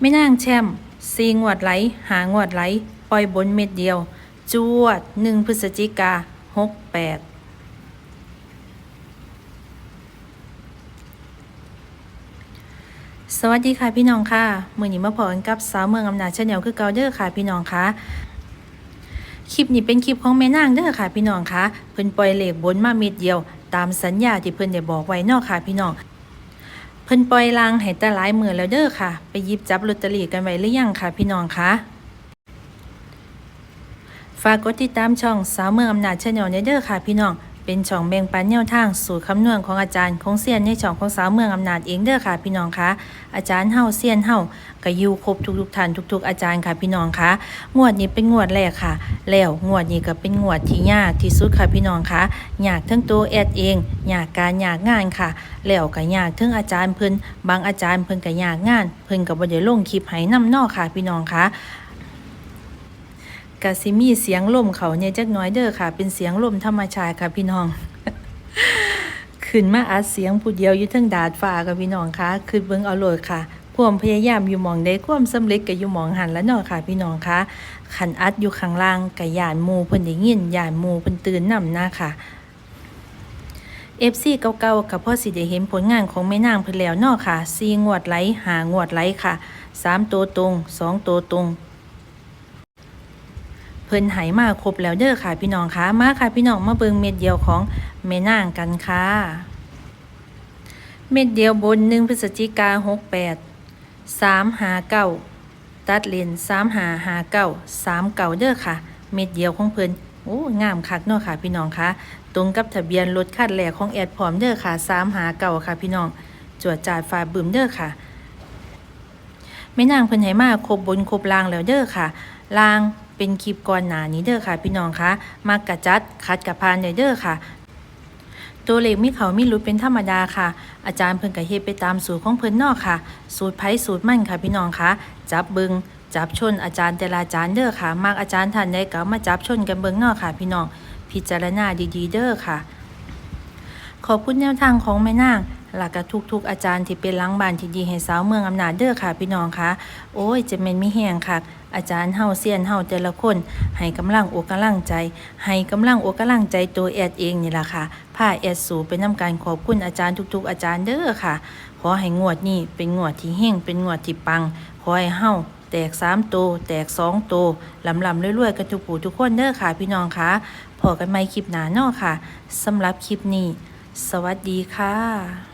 ไม่นางแช่มซีงวดไหล หางวดไหล ปล่อยบนเม็ดเดียว จวดหนึ่งพฤศจิกาหกแปดสวัสดีค่ะพี่น้องค่ะ มือนี้มาพอกันกับสาวเมืองอำนาจชาแนลคือเกาเดอร์ค่ะพี่น้องค่ะคลิปนี้เป็นคลิปของแม่นางเด้อค่ะพี่น้องค่ะเพิ่นปล่อยเหลขบนมาเม็ดเดียว ตามสัญญาที่เพิ่นได้บอกไว้เนอกค่ะพี่น้อง พิ่นปล่อยลางให้แต่หลายมือแล้วเด้อค่ะ ไปยิบจับลอตเตอรี่กันไว้หรือยังค่ะ พี่น้องคะฝากกดติดตามช่องสาวเมืองอำนาจชาแนลเด้อค่ะ พี่น้อง เป็นช่องแบ่งปันแนวทางสูตรคำนวณของอาจารย์คงเซียนในช่องของสาวเมืองอำนาจเองเด้อค่ะ พี่น้องคะอาจารย์เฮาเซียนเฮาก็อยู่ครบทุกๆท่านทุก ๆ อาจารย์ค่ะพี่น้องคะงวดนี้เป็นงวดแรกค่ะ แล้วงวดนี้ก็เป็นงวดที่ยากที่สุดค่ะพี่น้องคะยากทั้งตัวแอดเองยากการยากงานค่ะ แล้วก็ยากทั้งอาจารย์เพิ่นบางอาจารย์เพิ่นก็ยากงาน เพิ่นก็บ่ได้ลงคลิปให้นำนอค่ะ พี่น้องคะ กะสิมีเสียงลมเขาเนี่ยจักน้อยเด้อค่ะ เป็นเสียงลมธรรมชาติค่ะพี่น้อง ขึ้นมาอัดเสียงผู้เดียวอยู่ทั้งดาดฟ้าค่ะพี่น้องคะคือเบิ่งเอาโลดค่ะความพยายามอยู่มองใดความสำเร็จก็อยู่มองหันแล้วเนาะค่ะ พี่น้องคะขันอัดอยู่ข้างล่างก็ย่านมูเพิ่นได้ยินย่านมูเพิ่นตื่นนำนะค่ะ FC เก่าๆกับพ่อสิได้เห็นผลงานของแม่นางเพิ่นแล้วเนาะค่ะ4งวดไหลหางวดไหลค่ะสามตัวตรงสองตัวตรง เพิ่นไหมาครบแล้วเด้อค่ะพี่น้องคะมาค่ะพี่น้องมาเบิงเม็ดเดียวของแม่นางกันค่ะเม็ดเดียวบนหนึ่งพฤศจิกาหกแปดสามหาเก้าตัดเลนสามหาหาเก้าสามเก้าเด้อค่ะ เม็ดเดียวของเพิ่นโอ้งามคักเนาะค่ะ พี่น้องคะตรงกับทะเบียนรถคันแรกของแอดพร้อมเด้อค่ะสามหาเก้าค่ะ พี่น้องจวดจ่าดฝ่าบึมเด้อค่ะแม่นางเพิ่นให้มาครบบนครบล่างแล้วเด้อค่ะล่าง เป็นคลิปก่อนหน้านี้เด้อค่ะ พี่น้องคะมากกะจัดคัดกะพานได้เด้อค่ะ ตัวเลขมีเขามีหลุดเป็นธรรมดาค่ะ อาจารย์เพิ่นก็เฮ็ดไปตามสูตรของเพิ่นนอกค่ะ สูตรไผสูตรมั่นค่ะ พี่น้องคะจับเบิงจับชนอาจารย์แต่ละอาจารย์เด้อค่ะ มากอาจารย์ท่านใดก็มาจับชนกันเบิงนอกค่ะ พี่น้องพิจารณาดีๆเด้อค่ะ ขอบคุณแนวทางของแม่นาง หลักกับทุกๆ อาจารย์ที่เป็นล้างบานที่ดีให้สาวเมืองอำนาจเด้อค่ะ พี่น้องคะโอ้ยจะเป็นมีแหงค่ะ อาจารย์เฮาเซียนเฮาแต่ละคน ให้กำลังอกกำลังใจ ให้กำลังอกกำลังใจตัวแอดเองนี่แหละค่ะพาแอดสูเป็นน้ำการขอบคุณอาจารย์ทุก ๆ อาจารย์เด้อค่ะ ขอให้งวดนี้เป็นงวดที่เฮงเป็นงวดที่ปัง ขอให้เฮาแตกสามโตวแตกสองโตวลำลำๆรวยๆกันทุกผู้ทุกคนเด้อค่ะ พี่น้องคะพอกันใหม่คลิปหนาเนาะค่ะสำหรับคลิปนี้ สวัสดีค่ะ